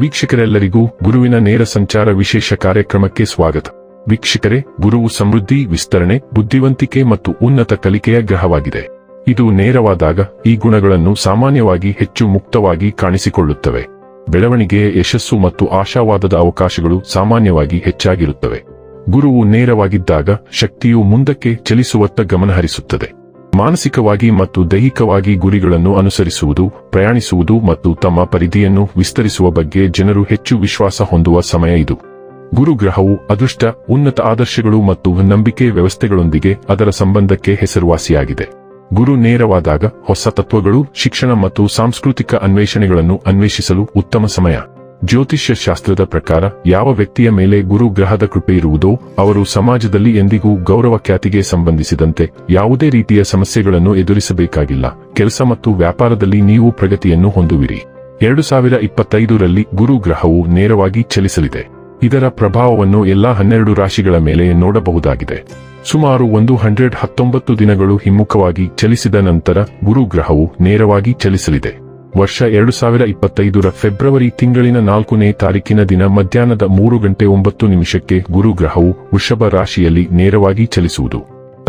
ವೀಕ್ಷಕರೆಲ್ಲರಿಗೂ ಗುರುವಿನ ನೇರ ಸಂಚಾರ ವಿಶೇಷ ಕಾರ್ಯಕ್ರಮಕ್ಕೆ ಸ್ವಾಗತ. ವೀಕ್ಷಕರೇ, ಗುರುವು ಸಮೃದ್ಧಿ, ವಿಸ್ತರಣೆ, ಬುದ್ಧಿವಂತಿಕೆ ಮತ್ತು ಉನ್ನತ ಕಲಿಕೆಯ ಗ್ರಹವಾಗಿದೆ. ಇದು ನೇರವಾದಾಗ ಈ ಗುಣಗಳನ್ನು ಸಾಮಾನ್ಯವಾಗಿ ಹೆಚ್ಚು ಮುಕ್ತವಾಗಿ ಕಾಣಿಸಿಕೊಳ್ಳುತ್ತವೆ. ಬೆಳವಣಿಗೆಯ ಯಶಸ್ಸು ಮತ್ತು ಆಶಾವಾದದ ಅವಕಾಶಗಳು ಸಾಮಾನ್ಯವಾಗಿ ಹೆಚ್ಚಾಗಿರುತ್ತವೆ. ಗುರುವು ನೇರವಾಗಿದ್ದಾಗ ಶಕ್ತಿಯು ಮುಂದಕ್ಕೆ ಚಲಿಸುವತ್ತ ಗಮನಹರಿಸುತ್ತದೆ. ಮಾನಸಿಕವಾಗಿ ಮತ್ತು ದೈಹಿಕವಾಗಿ ಗುರಿಗಳನ್ನು ಅನುಸರಿಸುವುದು, ಪ್ರಯಾಣಿಸುವುದು ಮತ್ತು ತಮ್ಮ ಪರಿಧಿಯನ್ನು ವಿಸ್ತರಿಸುವ ಬಗ್ಗೆ ಜನರು ಹೆಚ್ಚು ವಿಶ್ವಾಸ ಹೊಂದುವ ಸಮಯ ಇದು. ಗುರುಗ್ರಹವು ಅದೃಷ್ಟ, ಉನ್ನತ ಆದರ್ಶಗಳು ಮತ್ತು ನಂಬಿಕೆ ವ್ಯವಸ್ಥೆಗಳೊಂದಿಗೆ ಅದರ ಸಂಬಂಧಕ್ಕೆ ಹೆಸರುವಾಸಿಯಾಗಿದೆ. ಗುರು ನೇರವಾದಾಗ ಹೊಸ ತತ್ವಗಳು, ಶಿಕ್ಷಣ ಮತ್ತು ಸಾಂಸ್ಕೃತಿಕ ಅನ್ವೇಷಣೆಗಳನ್ನು ಅನ್ವೇಷಿಸಲು ಉತ್ತಮ ಸಮಯ. ಜ್ಯೋತಿಷ್ಯ ಶಾಸ್ತ್ರದ ಪ್ರಕಾರ ಯಾವ ವ್ಯಕ್ತಿಯ ಮೇಲೆ ಗುರು ಗ್ರಹದ ಕೃಪೆ ಇರುವುದೋ ಅವರು ಸಮಾಜದಲ್ಲಿ ಎಂದಿಗೂ ಗೌರವ ಖ್ಯಾತಿಗೆ ಸಂಬಂಧಿಸಿದಂತೆ ಯಾವುದೇ ರೀತಿಯ ಸಮಸ್ಯೆಗಳನ್ನು ಎದುರಿಸಬೇಕಾಗಿಲ್ಲ. ಕೆಲಸ ಮತ್ತು ವ್ಯಾಪಾರದಲ್ಲಿ ನೀವು ಪ್ರಗತಿಯನ್ನು ಹೊಂದುವಿರಿ. ಎರಡು ಸಾವಿರ ಇಪ್ಪತ್ತೈದರಲ್ಲಿ ಗುರು ಗ್ರಹವು ನೇರವಾಗಿ ಚಲಿಸಲಿದೆ. ಇದರ ಪ್ರಭಾವವನ್ನು ಎಲ್ಲಾ ಹನ್ನೆರಡು ರಾಶಿಗಳ ಮೇಲೆ ನೋಡಬಹುದಾಗಿದೆ. ಸುಮಾರು ಒಂದು ಹಂಡ್ರೆಡ್ ಹತ್ತೊಂಬತ್ತು ದಿನಗಳು ಹಿಮ್ಮುಖವಾಗಿ ಚಲಿಸಿದ ನಂತರ ಗುರು ಗ್ರಹವು ನೇರವಾಗಿ ಚಲಿಸಲಿದೆ. ವರ್ಷ ಎರಡು ಸಾವಿರ ಇಪ್ಪತ್ತೈದರ ಫೆಬ್ರವರಿ ತಿಂಗಳಿನ ನಾಲ್ಕನೇ ತಾರೀಕಿನ ದಿನ ಮಧ್ಯಾಹ್ನದ ಮೂರು ಗಂಟೆ ಒಂಬತ್ತು ನಿಮಿಷಕ್ಕೆ ಗುರು ಗ್ರಹವು ವೃಷಭ ರಾಶಿಯಲ್ಲಿ ನೇರವಾಗಿ ಚಲಿಸುವುದು.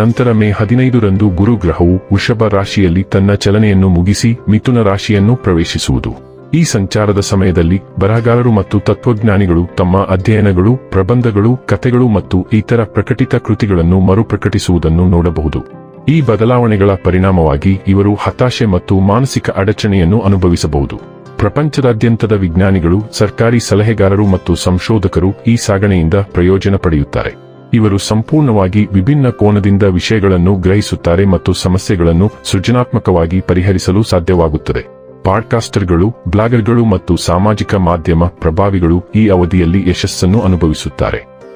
ನಂತರ ಮೇ ಹದಿನೈದರಂದು ಗುರು ಗ್ರಹವು ವೃಷಭ ರಾಶಿಯಲ್ಲಿ ತನ್ನ ಚಲನೆಯನ್ನು ಮುಗಿಸಿ ಮಿಥುನ ರಾಶಿಯನ್ನು ಪ್ರವೇಶಿಸುವುದು. ಈ ಸಂಚಾರದ ಸಮಯದಲ್ಲಿ ಬರಹಗಾರರು ಮತ್ತು ತತ್ವಜ್ಞಾನಿಗಳು ತಮ್ಮ ಅಧ್ಯಯನಗಳು, ಪ್ರಬಂಧಗಳು, ಕಥೆಗಳು ಮತ್ತು ಇತರ ಪ್ರಕಟಿತ ಕೃತಿಗಳನ್ನು ಮರುಪ್ರಕಟಿಸುವುದನ್ನು ನೋಡಬಹುದು. ಈ ಬದಲಾವಣೆಗಳ ಪರಿಣಾಮವಾಗಿ ಇವರು ಹತಾಶೆ ಮತ್ತು ಮಾನಸಿಕ ಅಡಚಣೆಯನ್ನು ಅನುಭವಿಸಬಹುದು. ಪ್ರಪಂಚದಾದ್ಯಂತದ ವಿಜ್ಞಾನಿಗಳು, ಸರ್ಕಾರಿ ಸಲಹೆಗಾರರು ಮತ್ತು ಸಂಶೋಧಕರು ಈ ಸಾಗಣೆಯಿಂದ ಪ್ರಯೋಜನ ಪಡೆಯುತ್ತಾರೆ. ಇವರು ಸಂಪೂರ್ಣವಾಗಿ ವಿಭಿನ್ನ ಕೋನದಿಂದ ವಿಷಯಗಳನ್ನು ಗ್ರಹಿಸುತ್ತಾರೆ ಮತ್ತು ಸಮಸ್ಯೆಗಳನ್ನು ಸೃಜನಾತ್ಮಕವಾಗಿ ಪರಿಹರಿಸಲು ಸಾಧ್ಯವಾಗುತ್ತದೆ. ಪಾಡ್ಕಾಸ್ಟರ್ಗಳು, ಬ್ಲಾಗರ್ಗಳು ಮತ್ತು ಸಾಮಾಜಿಕ ಮಾಧ್ಯಮ ಪ್ರಭಾವಿಗಳು ಈ ಅವಧಿಯಲ್ಲಿ ಯಶಸ್ಸನ್ನು ಅನುಭವಿಸುತ್ತಾರೆ.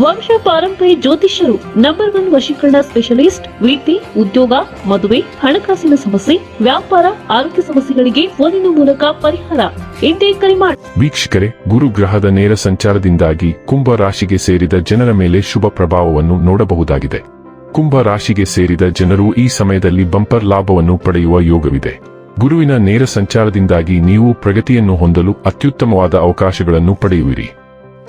ವಂಶ ಪಾರಂಪರ್ಯ ಜ್ಯೋತಿಷ್ಯರು ನಂಬರ್ ಒನ್ ವಶೀಕರಣ ಸ್ಪೆಷಲಿಸ್ಟ್ ವೀತಿ ಉದ್ಯೋಗ, ಮದುವೆ, ಹಣಕಾಸಿನ ಸಮಸ್ಯೆ, ವ್ಯಾಪಾರ, ಆರೋಗ್ಯ ಸಮಸ್ಯೆಗಳಿಗೆ ಫೋನಿನ ಮೂಲಕ ಪರಿಹಾರ. ಎಂದೇ ಕರೆ ಮಾಡಿ ವೀಕ್ಷಕರೇ, ಗುರುಗ್ರಹದ ನೇರ ಸಂಚಾರದಿಂದಾಗಿ ಕುಂಭ ರಾಶಿಗೆ ಸೇರಿದ ಜನರ ಮೇಲೆ ಶುಭ ಪ್ರಭಾವವನ್ನು ನೋಡಬಹುದಾಗಿದೆ. ಕುಂಭ ರಾಶಿಗೆ ಸೇರಿದ ಜನರು ಈ ಸಮಯದಲ್ಲಿ ಬಂಪರ್ ಲಾಭವನ್ನು ಪಡೆಯುವ ಯೋಗವಿದೆ. ಗುರುವಿನ ನೇರ ಸಂಚಾರದಿಂದಾಗಿ ನೀವು ಪ್ರಗತಿಯನ್ನು ಹೊಂದಲು ಅತ್ಯುತ್ತಮವಾದ ಅವಕಾಶಗಳನ್ನು ಪಡೆಯುವಿರಿ.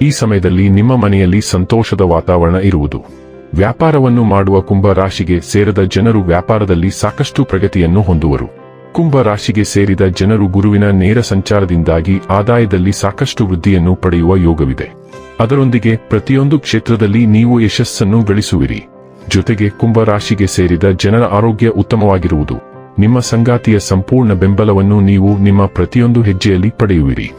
ಈ ಸಮಯದಲ್ಲಿ ನಿಮ್ಮ ಮನೆಯಲ್ಲಿ ಸಂತೋಷದ ವಾತಾವರಣ ಇರುವುದು. ವ್ಯಾಪಾರವನ್ನು ಮಾಡುವ ಕುಂಭ ರಾಶಿಗೆ ಸೇರದ ಜನರು ವ್ಯಾಪಾರದಲ್ಲಿ ಸಾಕಷ್ಟು ಪ್ರಗತಿಯನ್ನು ಹೊಂದುವರು. ಕುಂಭ ರಾಶಿಗೆ ಸೇರಿದ ಜನರು ಗುರುವಿನ ನೇರ ಸಂಚಾರದಿಂದಾಗಿ ಆದಾಯದಲ್ಲಿ ಸಾಕಷ್ಟು ವೃದ್ಧಿಯನ್ನು ಪಡೆಯುವ ಯೋಗವಿದೆ. ಅದರೊಂದಿಗೆ ಪ್ರತಿಯೊಂದು ಕ್ಷೇತ್ರದಲ್ಲಿ ನೀವು ಯಶಸ್ಸನ್ನು ಗಳಿಸುವಿರಿ. ಜೊತೆಗೆ ಕುಂಭ ರಾಶಿಗೆ ಸೇರಿದ ಜನರ ಆರೋಗ್ಯ ಉತ್ತಮವಾಗಿರುವುದು. ನಿಮ್ಮ ಸಂಗಾತಿಯ ಸಂಪೂರ್ಣ ಬೆಂಬಲವನ್ನು ನೀವು ನಿಮ್ಮ ಪ್ರತಿಯೊಂದು ಹೆಜ್ಜೆಯಲ್ಲಿ ಪಡೆಯುವಿರಿ.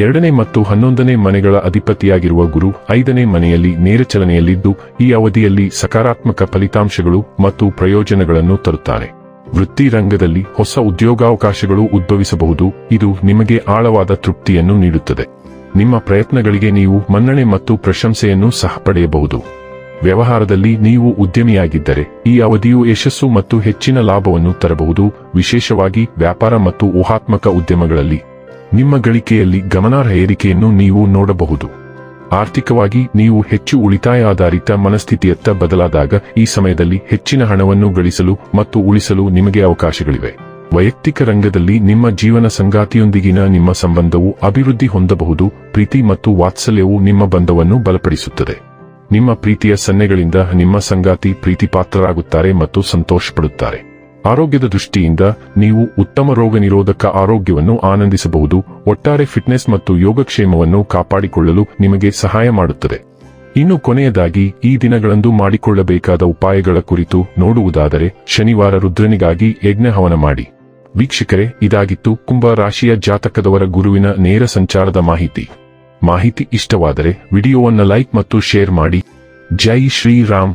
ಎರಡನೇ ಮತ್ತು ಹನ್ನೊಂದನೇ ಮನೆಗಳ ಅಧಿಪತಿಯಾಗಿರುವ ಗುರು ಐದನೇ ಮನೆಯಲ್ಲಿ ನೇರ ಚಲನೆಯಲ್ಲಿದ್ದು, ಈ ಅವಧಿಯಲ್ಲಿ ಸಕಾರಾತ್ಮಕ ಫಲಿತಾಂಶಗಳು ಮತ್ತು ಪ್ರಯೋಜನಗಳನ್ನು ತರುತ್ತಾರೆ ವೃತ್ತಿ ರಂಗದಲ್ಲಿ ಹೊಸ ಉದ್ಯೋಗಾವಕಾಶಗಳು ಉದ್ಭವಿಸಬಹುದು, ಇದು ನಿಮಗೆ ಆಳವಾದ ತೃಪ್ತಿಯನ್ನು ನೀಡುತ್ತದೆ. ನಿಮ್ಮ ಪ್ರಯತ್ನಗಳಿಗೆ ನೀವು ಮನ್ನಣೆ ಮತ್ತು ಪ್ರಶಂಸೆಯನ್ನು ಸಹ ಪಡೆಯಬಹುದು. ವ್ಯವಹಾರದಲ್ಲಿ ನೀವು ಉದ್ಯಮಿಯಾಗಿದ್ದರೆ, ಈ ಅವಧಿಯು ಯಶಸ್ಸು ಮತ್ತು ಹೆಚ್ಚಿನ ಲಾಭವನ್ನು ತರಬಹುದು, ವಿಶೇಷವಾಗಿ ವ್ಯಾಪಾರ ಮತ್ತು ಊಹಾತ್ಮಕ ಉದ್ಯಮಗಳಲ್ಲಿ. ನಿಮ್ಮ ಗಳಿಕೆಯಲ್ಲಿ ಗಮನಾರ್ಹ ಏರಿಕೆಯನ್ನು ನೀವು ನೋಡಬಹುದು. ಆರ್ಥಿಕವಾಗಿ ನೀವು ಹೆಚ್ಚು ಉಳಿತಾಯ ಆಧಾರಿತ ಮನಸ್ಥಿತಿಯತ್ತ ಬದಲಾದಾಗ ಈ ಸಮಯದಲ್ಲಿ ಹೆಚ್ಚಿನ ಹಣವನ್ನು ಗಳಿಸಲು ಮತ್ತು ಉಳಿಸಲು ನಿಮಗೆ ಅವಕಾಶಗಳಿವೆ. ವೈಯಕ್ತಿಕ ರಂಗದಲ್ಲಿ ನಿಮ್ಮ ಜೀವನ ಸಂಗಾತಿಯೊಂದಿಗಿನ ನಿಮ್ಮ ಸಂಬಂಧವು ಅಭಿವೃದ್ಧಿ ಹೊಂದಬಹುದು, ಪ್ರೀತಿ ಮತ್ತು ವಾತ್ಸಲ್ಯವು ನಿಮ್ಮ ಬಂಧವನ್ನು ಬಲಪಡಿಸುತ್ತದೆ. ನಿಮ್ಮ ಪ್ರೀತಿಯ ಸನ್ನೆಗಳಿಂದ ನಿಮ್ಮ ಸಂಗಾತಿ ಪ್ರೀತಿಪಾತ್ರರಾಗುತ್ತಾರೆ ಮತ್ತು ಸಂತೋಷಪಡುತ್ತಾರೆ. ಆರೋಗ್ಯದ ದೃಷ್ಟಿಯಿಂದ ನೀವು ಉತ್ತಮ ರೋಗ ನಿರೋಧಕ ಆರೋಗ್ಯವನ್ನು ಆನಂದಿಸಬಹುದು, ಒಟ್ಟಾರೆ ಫಿಟ್ನೆಸ್ ಮತ್ತು ಯೋಗಕ್ಷೇಮವನ್ನು ಕಾಪಾಡಿಕೊಳ್ಳಲು ನಿಮಗೆ ಸಹಾಯ ಮಾಡುತ್ತದೆ. ಇನ್ನು ಕೊನೆಯದಾಗಿ, ಈ ದಿನಗಳಂದು ಮಾಡಿಕೊಳ್ಳಬೇಕಾದ ಉಪಾಯಗಳ ಕುರಿತು ನೋಡುವುದಾದರೆ, ಶನಿವಾರ ರುದ್ರನಿಗಾಗಿ ಯಜ್ಞ ಹವನ ಮಾಡಿ. ವೀಕ್ಷಕರೇ, ಇದಾಗಿತ್ತು ಕುಂಭ ರಾಶಿಯ ಜಾತಕದವರ ಗುರುವಿನ ನೇರ ಸಂಚಾರದ ಮಾಹಿತಿ. ಮಾಹಿತಿ ಇಷ್ಟವಾದರೆ, ವಿಡಿಯೋವನ್ನು ಲೈಕ್ ಮತ್ತು ಶೇರ್ ಮಾಡಿ. ಜೈ ಶ್ರೀರಾಮ್.